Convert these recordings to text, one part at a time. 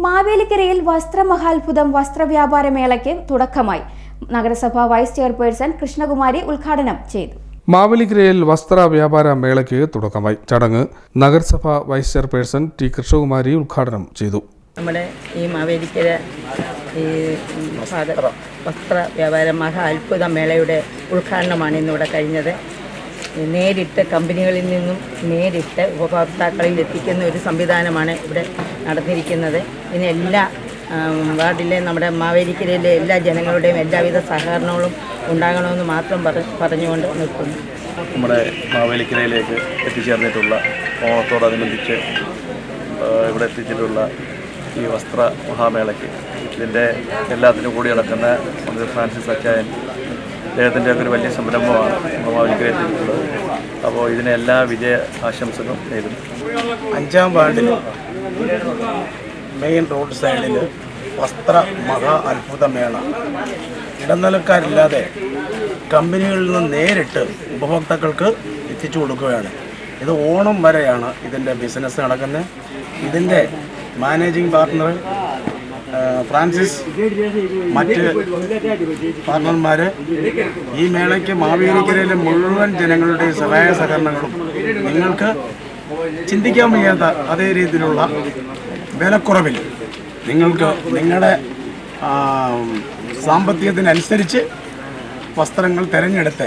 മാവേലിക്കരയിൽ വസ്ത്രമഹാത്ഭുതം വസ്ത്രവ്യാപാര മേളയ്ക്ക് തുടക്കമായി. നഗരസഭാ വൈസ് ചെയർപേഴ്സൺ കൃഷ്ണകുമാരി ഉദ്ഘാടനം ചെയ്തു. മാവേലിക്കരയിൽ വസ്ത്ര വ്യാപാര മേളയ്ക്ക് തുടക്കമായി. ചടങ്ങ് നഗരസഭാ വൈസ് ചെയർപേഴ്സൺ ടി കൃഷ്ണകുമാരി ഉദ്ഘാടനം ചെയ്തു. നമ്മുടെ ഈ മാവേലിക്കര ഈ വസ്ത്ര വ്യാപാര മഹാത്ഭുത മേളയുടെ ഉദ്ഘാടനമാണ് ഇന്നിവിടെ കഴിഞ്ഞത്. നേരിട്ട് കമ്പനികളിൽ നിന്നും നേരിട്ട് ഉപഭോക്താക്കളിൽ എത്തിക്കുന്ന ഒരു സംവിധാനമാണ് ഇവിടെ നടന്നിരിക്കുന്നത്. ഇതിന് എല്ലാ വാർഡിലെ നമ്മുടെ മാവേലിക്കരയിലെ എല്ലാ ജനങ്ങളുടെയും എല്ലാവിധ സഹകരണങ്ങളും ഉണ്ടാകണമെന്ന് മാത്രം പറ- പറഞ്ഞുകൊണ്ട് നിൽക്കുന്നു. നമ്മുടെ മാവേലിക്കരയിലേക്ക് എത്തിച്ചേർന്നിട്ടുള്ള ഓണത്തോടനുബന്ധിച്ച് ഇവിടെ എത്തിച്ചിട്ടുള്ള ഈ വസ്ത്ര മഹാമേളയ്ക്ക് ഇതിന്റെ എല്ലാത്തിനും കൂടി നടക്കുന്ന ഫ്രാൻസിസ് അച്ചായൻ അദ്ദേഹത്തിന്റെ ഒക്കെ ഒരു വലിയ സംരംഭമാണ് നമ്മുടെ മാവേലിക്കര അപ്പോൾ ഇതിന് എല്ലാ വിജയ ആശംസകളും നേരുന്നു. അഞ്ചാം വാർഡിൽ മെയിൻ റോഡ് സൈഡിൽ വസ്ത്ര മഹാ അത്ഭുത മേള. ഇടനിലക്കാരില്ലാതെ കമ്പനികളിൽ നിന്ന് നേരിട്ട് ഉപഭോക്താക്കൾക്ക് എത്തിച്ചു കൊടുക്കുകയാണ്. ഇത് ഓണം വരെയാണ് ഇതിന്റെ ബിസിനസ് നടക്കുന്നത്. ഇതിന്റെ മാനേജിംഗ് പാർട്ട്ണർ ആ, ഫ്രാൻസിസ് മറ്റ് പാർട്ട്ണർമാർ ഈ മേളയ്ക്ക് മാവേലിക്കരയിലെ മുഴുവൻ ജനങ്ങളുടെ സഹായ സഹകരണങ്ങളും നിങ്ങൾക്ക് ചിന്തിക്കാൻ വയ്യാത്ത അതേ രീതിയിലുള്ള വിലക്കുറവിൽ നിങ്ങൾക്ക് നിങ്ങളുടെ സാമ്പത്തികത്തിനനുസരിച്ച് വസ്ത്രങ്ങൾ തിരഞ്ഞെടുത്ത്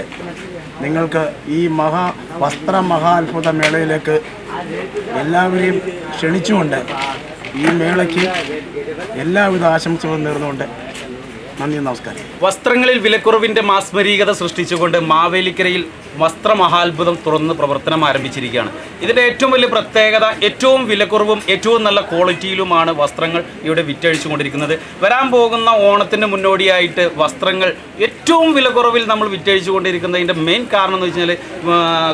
നിങ്ങൾക്ക് ഈ മഹാ വസ്ത്ര മഹാ അത്ഭുത മേളയിലേക്ക് എല്ലാവരെയും ക്ഷണിച്ചുകൊണ്ട് ഈ മേളയ്ക്ക് എല്ലാവിധ ആശംസകളും നേർന്നുകൊണ്ട് നന്ദി നമസ്കാരം. വസ്ത്രങ്ങളിൽ വിലക്കുറവിന്റെ മാസ്മരീകത സൃഷ്ടിച്ചുകൊണ്ട് മാവേലിക്കരയിൽ വസ്ത്രമഹാത്ഭുതം തുറന്ന് പ്രവർത്തനം ആരംഭിച്ചിരിക്കുകയാണ്. ഇതിന്റെ ഏറ്റവും വലിയ പ്രത്യേകത ഏറ്റവും വിലക്കുറവും ഏറ്റവും നല്ല ക്വാളിറ്റിയിലുമാണ് വസ്ത്രങ്ങൾ ഇവിടെ വിറ്റഴിച്ചുകൊണ്ടിരിക്കുന്നത്. വരാൻ പോകുന്ന ഓണത്തിന് മുന്നോടിയായിട്ട് വസ്ത്രങ്ങൾ ഏറ്റവും വിലക്കുറവിൽ നമ്മൾ വിറ്റഴിച്ചു കൊണ്ടിരിക്കുന്നതിന്റെ മെയിൻ കാരണം എന്ന് വെച്ചാൽ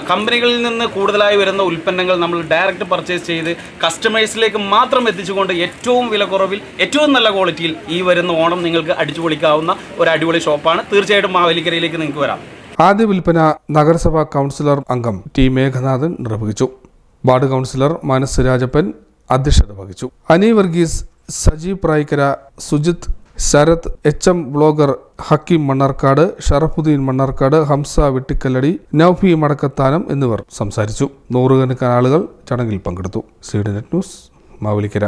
കമ്പനികളിൽ നിന്ന് കൂടുതലായി വരുന്ന ഉൽപ്പന്നങ്ങൾ നമ്മൾ ഡയറക്റ്റ് പർച്ചേസ് ചെയ്ത് കസ്റ്റമേഴ്സിലേക്ക് മാത്രം എത്തിച്ചുകൊണ്ട് ഏറ്റവും വിലക്കുറവിൽ ഏറ്റവും നല്ല ക്വാളിറ്റിയിൽ ഈ വരുന്ന ഓണം നിങ്ങൾക്ക് അടിച്ചു പൊളിക്കാവുന്ന ഒരു അടിപൊളി ഷോപ്പാണ് തീർച്ചയായിട്ടും മാവേലിക്കരയിലേക്ക് നിങ്ങൾക്ക് വരാം. ആദ്യ വിൽപ്പന നഗരസഭാ കൗൺസിലർ അംഗം ടി മേഘനാഥൻ നിർവഹിച്ചു. വാർഡ് കൗൺസിലർ മനസ് രാജപ്പൻ അധ്യക്ഷത വഹിച്ചു. Ani Varghese Sajeev Prayikkara Sujith Sharath H M blogger Hakeem Mannarkkad Sharafuddin Mannarkkad Hamsa Vettikkalladi Noufi Madakkathanam എന്നിവർ സംസാരിച്ചു. നൂറുകണക്കിന് ആളുകൾ ചടങ്ങിൽ പങ്കെടുത്തു. Seed net news Mavelikkara.